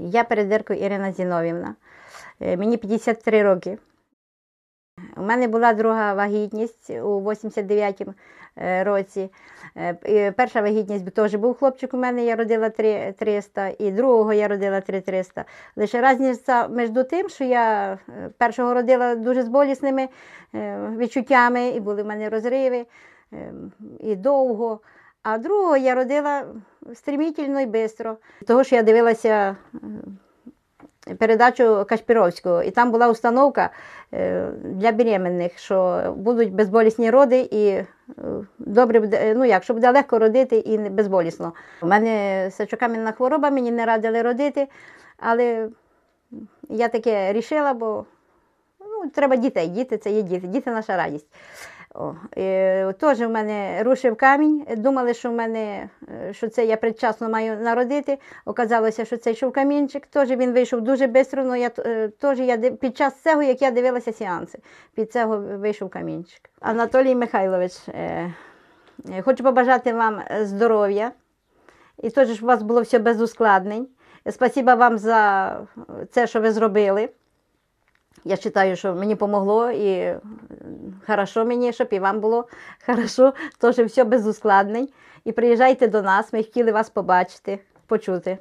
Я Передирко Ірина Зіновівна. Е, Мені 53 роки. У мене була друга вагітність у 89-му е, році. Е, Перша вагітність теж був хлопчик у мене, я родила 300, і другого я родила 3 300. Лише різниця між тим, що я першого родила дуже з болісними відчуттями, і були в мене розриви, е, і довго. А другого я родила стрімітельно і швидко. Того, що я дивилася е, передачу Кашпіровського, і там була установка е, для беременних, що будуть безболісні роди і е, добре буде, ну як, що буде легко родити і безболісно. У мене сечокам'яна хвороба, мені не радили родити, але я таке рішила, бо ну, треба дітей. Діти це є діти, діти наша радість. О, е, теж в мене рушив камінь. Думали, що в мене е, що це я предчасно маю народити. Оказалося, що це йшов камінчик. Теж він вийшов дуже швидко. але я е, теж я під час цього, як я дивилася сеанси, під цього вийшов камінчик. Анатолій Михайлович, е, е, хочу побажати вам е, здоров'я. І теж, щоб у вас було все без ускладнень. Спасибо вам за це, що ви зробили. Я вважаю, що мені помогло і е, хорошо мені, щоб і вам було хорошо, теж все без ускладнень. І приїжджайте до нас, ми хотіли вас побачити, почути.